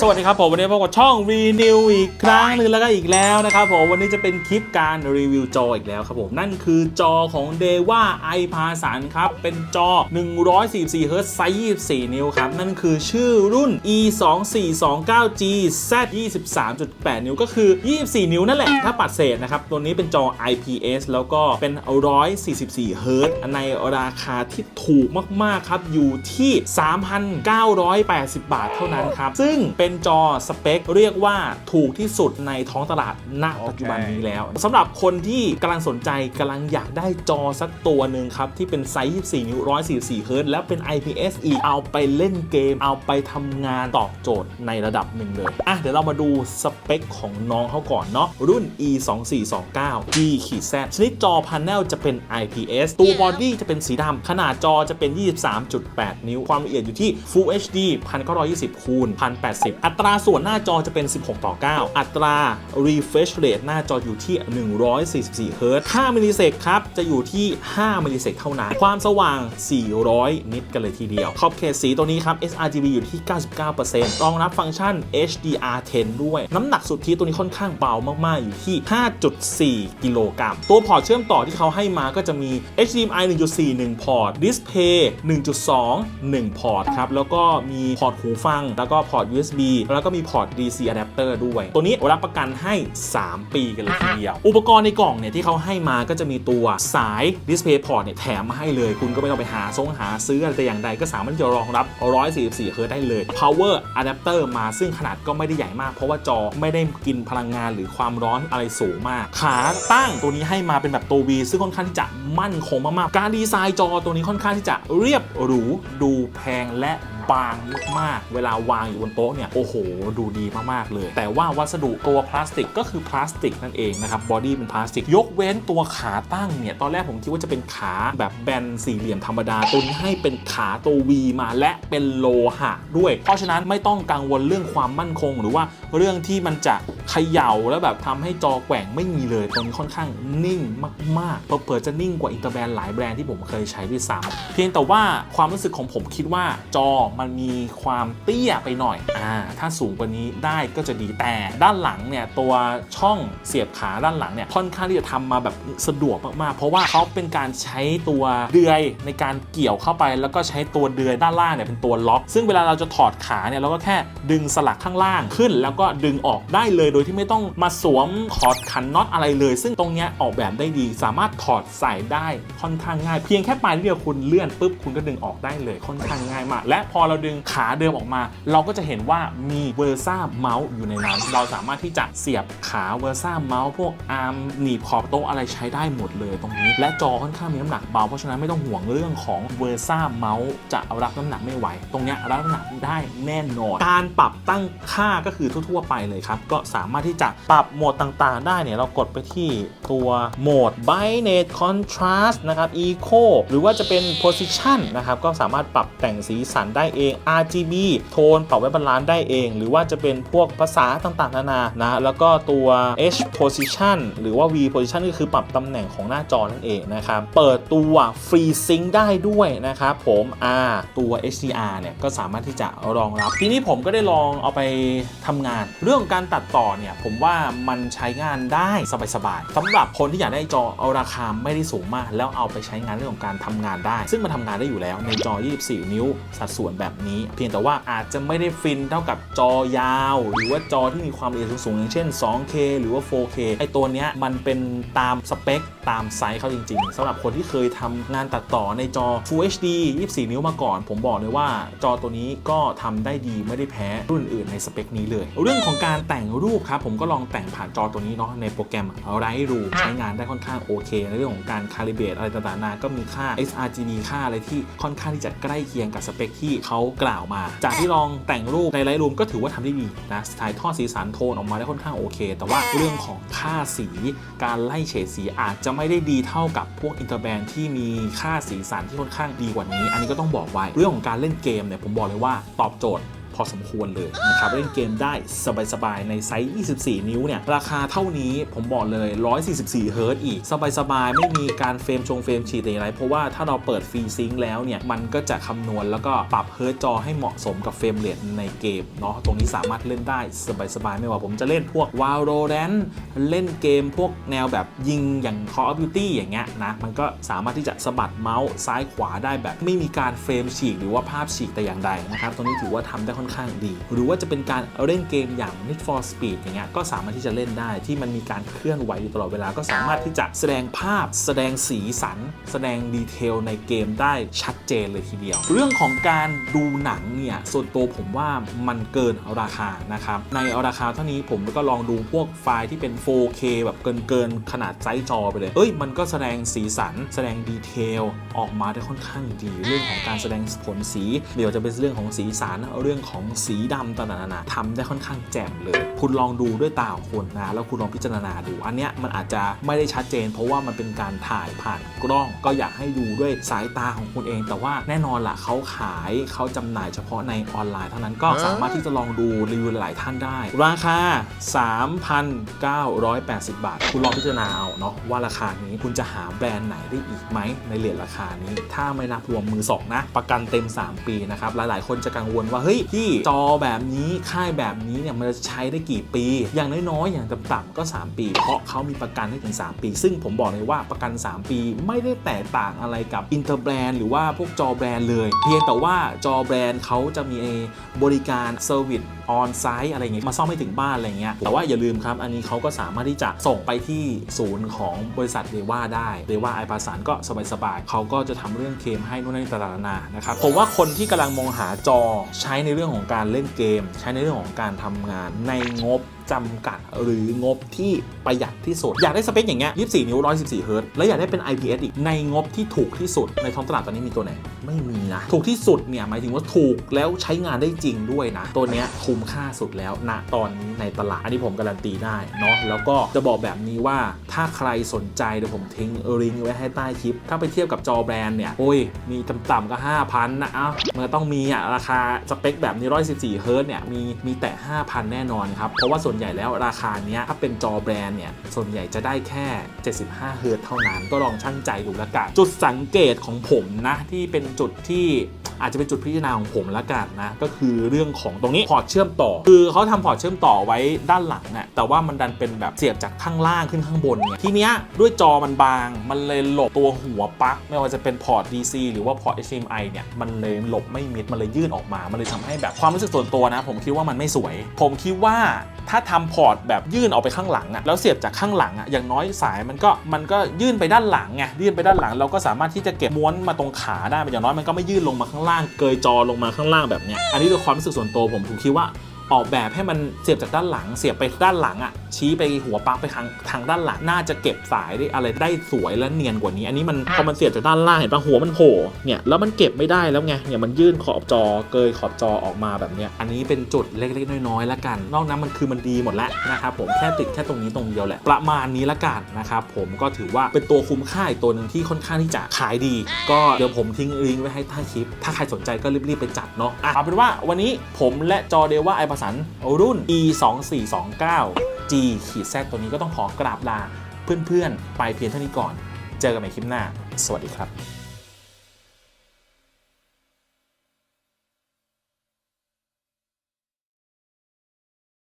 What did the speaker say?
สวัสดีครับผมวันนี้พบกับช่องรีนิวอีกครั้งหนึ่งแล้วก็อีกแล้วนะครับผมวันนี้จะเป็นคลิปการรีวิวจออีกแล้วครับผมนั่นคือจอของ d e w a i p a s a n ครับ เป็นจอ 144 Hz ไซส์24 นิ้วครับ นั่นคือชื่อรุ่น e 2 4 2 9 g z 23.8 นิ้วก็คือ 24 นิ้วนั่นแหละ ถ้าปัดเศษนะครับ ตัวนี้เป็นจอ IPS แล้วก็เป็น 144 Hz ในราคาที่ถูกมากๆครับอยู่ที่ 3,980 บาทเท่านั้นครับซึ่งเป็นจอสเปค เรียกว่าถูกที่สุดในท้องตลาดณปัจจุบันนี้แล้วสำหรับคนที่กำลังสนใจกำลังอยากได้จอสักตัวหนึ่งครับ ที่เป็นไซส์ 24 นิ้ว 144 เฮิรตซ์แล้วเป็น IPS อีกเอาไปเล่นเกม เอาไปทำงานตอบโจทย์ในระดับหนึ่งเลยอะเดี๋ยวเรามาดูสเปคของน้องเขาก่อนเนาะรุ่น e 2 4 2 9 g z ชนิดจอพาเนลจะเป็น IPS ตัวบอดี้จะเป็นสีดำขนาดจอจะเป็น 23.8 นิ้ว ความละเอียดอยู่ที่ Full HD 1920คูณ1080อัตราส่วนหน้าจอจะเป็น 16 ต่อ 9 อัตรา refresh rate หน้าจออยู่ที่ 144เฮิรตซ์ค่ามิลลิเซกครับ จะอยู่ที่ 5 มิลลิเซกเท่านั้น ความสว่าง 400 นิตกันเลยทีเดียว ขอบเขตสีตัวนี้ครับ sRGB อยู่ที่ 99%รองรับฟังก์ชัน HDR HDR10 ด้วย น้ำหนักสุทธิตัวนี้ค่อนข้างเบามากๆ อยู่ที่ 5.4 กิโลกรัม ตัวพอร์ตเชื่อมต่อที่เขาให้มาก็จะมี HDMI 1.4 1 พอร์ต Display 1.2 1 พอร์ตครับ แล้วก็มีพอร์ตหูฟัง แล้วก็พอร์ต USB แล้วก็มีพอร์ต DC adapter ด้วย ตัวนี้รับประกันให้ 3 ปีกันเลยทีเดียว อุปกรณ์ในกล่องเนี่ยที่เขาให้มาก็จะมีตัวสาย Display Port เนี่ยแถมมาให้เลย คุณก็ไม่ต้องไปหาซงหาซื้ออะไรแต่อย่างใดก็สามารถจะรองรับ 144เฮิร์ตได้เลย Power Adapter มาซึ่งขนาดก็ไม่ได้ใหญ่มากเพราะว่าจอไม่ได้กินพลังงานหรือความร้อนอะไรสูงมาก ขาตั้งตัวนี้ให้มาเป็นแบบตัว V ซึ่งค่อนข้างที่จะมั่นคงมากๆ การดีไซน์จอตัวนี้ค่อนข้างที่จะเรียบหรูดูแพงและบางมากๆ เวลาวางอยู่บนโต๊ะเนี่ย โอ้โห ดูดีมากๆเลย แต่ว่าวัสดุตัวพลาสติกก็คือพลาสติกนั่นเองนะครับ บอดี้เป็นพลาสติก ยกเว้นตัวขาตั้งเนี่ย ตอนแรกผมคิดว่าจะเป็นขาแบบแบนสี่เหลี่ยมธรรมดาตัวนี้ให้เป็นขาตัว V มาและเป็นโลหะด้วย เพราะฉะนั้นไม่ต้องกังวลเรื่องความมั่นคง หรือว่าเรื่องที่มันจะเขย่าแล้วแบบทำให้จอแกว่งไม่มีเลยตัวนี้ค่อนข้างนิ่งมากๆเปิดๆจะนิ่งกว่าอินเตอร์แบรนด์หลายแบรนด์ที่ผมเคยใช้ด้วยซ้ำเพียงแต่ว่าความรู้สึกของผมคิดว่าจอมันมีความเตี้ยไปหน่อยอ่าถ้าสูงกว่านี้ได้ก็จะดีแต่ด้านหลังเนี่ยตัวช่องเสียบขาด้านหลังเนี่ยค่อนข้างที่จะทำมาแบบสะดวกมากๆ เพราะว่าเขาเป็นการใช้ตัวเดือยในการเกี่ยวเข้าไป แล้วก็ใช้ตัวเดือยด้านล่างเนี่ยเป็นตัวล็อก ซึ่งเวลาเราจะถอดขาเนี่ยเราก็แค่ดึงสลักข้างล่างขึ้น แล้วก็ดึงออกได้เลยโดยที่ไม่ต้องมาสวมถอดขันน็อตอะไรเลย ซึ่งตรงเนี้ยออกแบบได้ดี สามารถถอดใส่ได้ค่อนข้างง่าย เพียงแค่ปลายเดียวคุณเลื่อนปุ๊บคุณก็ดึงออกได้เลยค่อนข้างง่ายมาก และพออเราดึงขาเดิมออกมา เราก็จะเห็นว่ามีเวอร์ซ่าเมาส์อยู่ในนั้น เราสามารถที่จะเสียบขาเวอร์ซ่าเมาส์พวกอาร์มหนีบขอบโต๊ะอะไรใช้ได้หมดเลยตรงนี้ และจอค่อนข้างมีน้ำหนักเบาเพราะฉะนั้นไม่ต้องห่วงเรื่องของเวอร์ซ่าเมาส์จะรับน้ำหนักไม่ไหว ตรงนี้รับน้ำหนักได้แน่นอน การปรับตั้งค่าก็คือทั่วๆไปเลยครับ ก็สามารถที่จะปรับโหมดต่างๆ ได้เนี่ยเรากดไปที่ตัวโหมด Brightness Contrast นะครับ Eco หรือว่าจะเป็น Position นะครับก็สามารถปรับแต่งสีสันได้เอง RGB โทนปรับไว้บาลานซ์ได้เอง หรือว่าจะเป็นพวกภาษาต่างๆ นานานะแล้วก็ตัว H Position หรือว่า V Position ก็คือปรับตำแหน่งของหน้าจอนั่นเองนะครับเปิดตัว Free Sync ได้ด้วยนะครับผมอ่าตัว HDR เนี่ยก็สามารถที่จะรองรับ ทีนี้ผมก็ได้ลองเอาไปทำงาน เรื่องของการตัดต่อเนี่ยผมว่ามันใช้งานได้สบายๆสำหรับคนที่อยากได้จอเอาราคาไม่ได้สูงมาก แล้วเอาไปใช้งานเรื่องของการทำงานได้ ซึ่งมันทำงานได้อยู่แล้วในจอ 24 นิ้ว สัดส่วนแบบนี้ เพียงแต่ว่าอาจจะไม่ได้ฟินเท่ากับจอยาว หรือว่าจอที่มีความละเอียดสูงๆอย่างเช่น 2K หรือว่า 4K ไอตัวเนี้ยมันเป็นตามสเปคตามไซส์เขาจริงๆสำหรับคนที่เคยทำงานตัดต่อในจอ Full HD 24 นิ้วมาก่อน ผมบอกเลยว่าจอตัวนี้ก็ทำได้ดีไม่ได้แพ้รุ่นอื่นในสเปคนี้เลย เรื่องของการแต่งรูปครับ ผมก็ลองแต่งผ่านจอตัวนี้เนาะในโปรแกรม Lightroom ใช้งานได้ค่อนข้างโอเค ในเรื่องของการคาลิเบรตอะไรต่างๆนาก็มีค่า sRGB ค่าอะไรที่ค่อนข้างที่จะใกล้เคียงกับสเปคที่เขากล่าวมา จากที่ลองแต่งรูปใน Lightroom ก็ถือว่าทำได้ดีนะถ่ายทอดสีสันโทนออกมาได้ค่อนข้างโอเค แต่ว่าเรื่องของค่าสีการไล่เฉดสีอาจจะไม่ได้ดีเท่ากับพวกอินเตอร์แบนที่มีค่าสีสันที่ค่อนข้างดีกว่านี้ อันนี้ก็ต้องบอกไว้เรื่องของการเล่นเกมเนี่ยผมบอกเลยว่าตอบโจทย์ พอสมควรเลยนะครับเล่นเกมได้สบายๆในไซส์ 24 นิ้วเนี่ยราคาเท่านี้ผมบอกเลย 144 เฮิร์ตซ์อีก สบายๆ ไม่มีการเฟรมชงเฟรมฉีดอะไร เพราะว่าถ้าเราเปิดฟรีซิงแล้วเนี่ย มันก็จะคำนวณแล้วก็ปรับเฮิร์ตจอให้เหมาะสมกับเฟรมเรทในเกมเนาะตรงนี้สามารถเล่นได้สบายๆ ไม่ว่าผมจะเล่นพวก Valorant เล่นเกมพวกแนวแบบยิงอย่าง Call of Duty อย่างเงี้ยนะมันก็สามารถที่จะสะบัดเมาส์ซ้ายขวาได้แบบ ไม่มีการเฟรมฉีกหรือว่าภาพฉีกแต่อย่างใดนะครับตรงนี้ถือว่าทำได้ค่อนข้างดี หรือว่าจะเป็นการเล่นเกมอย่าง Need for Speed อย่างเงี้ยก็สามารถที่จะเล่นได้ที่มันมีการเคลื่อนไหวอยู่ตลอดเวลาก็สามารถที่จะแสดงภาพ แสดงสีสัน แสดงดีเทลในเกมได้ชัดเจนเลยทีเดียว เรื่องของการดูหนังเนี่ยส่วนตัวผมว่ามันเกินราคานะครับในราคาเท่านี้ผมก็ลองดูพวกไฟล์ที่เป็น 4K แบบเกินเกินๆขนาดไซส์จอไปเลย เอ้ย มันก็แสดงสีสัน แสดงดีเทล ออกมาได้ค่อนข้างดี เรื่องของการแสดงผลสี เดี๋ยวจะเป็นเรื่องของสีสัน เรื่องของสีดำต่างๆนานาทำได้ค่อนข้างแจ่มเลย คุณลองดูด้วยตาของคุณนะแล้วคุณลองพิจารณาดู อันเนี้ยมันอาจจะไม่ได้ชัดเจน เพราะว่ามันเป็นการถ่ายผ่านกล้อง ก็อยากให้ดูด้วยสายตาของคุณเอง แต่ว่าแน่นอนล่ะเขาขายเขาจำหน่ายเฉพาะในออนไลน์เท่านั้นก็สามารถที่จะลองดูรีวิวหลายๆท่านได้ ราคา 3,980 บาท คุณลองพิจารณาเอาเนาะว่าราคานี้คุณจะหาแบรนด์ไหนได้อีกไหมในเหรียญราคานี้ ถ้าไม่นับรวมมือสองนะ ประกันเต็ม 3 ปีนะครับหลายๆ คนจะกังวลว่าเฮ้ยที่จอแบบนี้ค่ายแบบนี้เนี่ยมันจะใช้ได้กี่ปี อย่างน้อยๆอย่างต่ำๆก็ 3 ปี เพราะเขามีประกันให้ถึง 3 ปี ซึ่งผมบอกเลยว่าประกัน 3 ปีไม่ได้แตกต่างอะไรกับอินเตอร์แบรนด์หรือว่าพวกจอแบรนด์เลย เพียงแต่ว่าจอแบรนด์เขาจะมีบริการเซอร์วิสออนไซต์อะไรเงี้ยมาซ่อมให้ถึงบ้านอะไรเงี้ยแต่ว่าอย่าลืมครับ อันนี้เขาก็สามารถที่จะส่งไปที่ศูนย์ของบริษัทเดว่าได้เดว่าไอพาสานก็สบายๆเขาก็จะทำเรื่องเคลมให้นู่นนี่ต่างๆนานานะครับผมว่าคนที่กำลังมองหาจอใช้ในเรื่องของการเล่นเกม ใช้ในเรื่องของการทำงานในงบ จำกัดหรืองบที่ประหยัดที่สุด อยากได้สเปคอย่างเงี้ย 24 นิ้ว 114 เฮิร์ตแล้วอยากได้เป็น IPS อีก ในงบที่ถูกที่สุดในท้องตลาดตอนนี้มีตัวไหน ไม่มีนะ ถูกที่สุดเนี่ยหมายถึงว่าถูกแล้วใช้งานได้จริงด้วยนะ ตัวเนี้ยคุ้มค่าสุดแล้วณตอนนี้ในตลาด อันนี้ผมการันตีได้เนาะ แล้วก็จะบอกแบบนี้ว่าถ้าใครสนใจเดี๋ยวผมทิ้งลิงก์ไว้ให้ใต้คลิป ถ้าไปเทียบกับจอแบรนด์เนี่ยโอ้ยมีต่ำๆก็ 5,000นะเอ้ามันต้องมีอะราคาสเปคแบบนี้114เฮิร์ตเนี่ยมีมีแต่ 5,000 แน่นอนครับเพราะว่าส่วนใหญ่แล้วราคาเนี้ยถ้าเป็นจอแบรนด์เนี่ยส่วนใหญ่จะได้แค่ 75เฮิร์ตเท่านั้น ก็ลองชั่งใจดูละกัน จุดสังเกตของผมนะที่เป็นจุดที่ อาจจะเป็นจุดพิจารณาของผมละกันนะ ก็คือเรื่องของตรงนี้พอร์ตเชื่อมต่อ คือเขาทำพอร์ตเชื่อมต่อไว้ด้านหลังอะแต่ว่ามันดันเป็นแบบเสียบจากข้างล่างขึ้นข้างบนไงทีเนี้ยด้วยจอมันบาง มันเลยหลบตัวหัวปลั๊กไม่ว่าจะเป็นพอร์ต DC หรือว่าพอร์ต HDMI เนี่ยมันเลยหลบไม่มิดมันเลยยื่นออกมา มันเลยทำให้แบบความรู้สึกส่วนตัวนะ ผมคิดว่ามันไม่สวย ผมคิดว่าถ้าทำพอร์ตแบบยื่นออกไปข้างหลังอะแล้วเสียบจากข้างหลังอะอย่างน้อยสายมันก็มันก็ยื่นไปด้านหลังไงยื่นไปด้านหลังเราก็สามารถที่จะเก็บม้วนมาตรงขาได้อย่างน้อยมันก็ไม่ยื่นลงมาข้างล่างเกยจอลงมาข้างล่างแบบเนี้ยอันนี้คือความรู้สึกส่วนตัวผมผมคิดว่าออกแบบให้มันเสียบจากด้านหลังเสียบไปด้านหลังอะ ชี้ไปหัวปลั๊กไปทางทางด้านหลังน่าจะเก็บสายได้อะไรได้สวยและเนียนกว่านี้ อันนี้มันพอมันเสียบจากด้านล่างเห็นปะหัวมันโผล่เนี่ยแล้วมันเก็บไม่ได้แล้วไงเนี่ยมันยื่นขอบจอเกยขอบจอออกมาแบบเนี้ยอันนี้เป็นจุดเล็กๆน้อยๆแล้วกัน นอกนั้นมันคือมันดีหมดแล้วนะครับผมแค่ติดแค่ตรงนี้ตรงเดียวแหละประมาณนี้ละกันนะครับผมก็ถือว่าเป็นตัวคุ้มค่าอีกตัวหนึ่งที่ค่อนข้างที่จะขายดี ก็เดี๋ยวผมทิ้งลิงก์ไว้ให้ใต้คลิป ถ้าใครสนใจก็รีบๆไปจัดเนาะอะเอาเป็นว่าวันนี้ผมและจอเดว่าไอประสันรุ่น e 2 4 2 9 G ขีด Z ตัวนี้ก็ต้องขอกราบลาเพื่อนๆ ไปเพียงเท่านี้ก่อน เจอกันใหม่คลิปหน้า สวัสดีครับ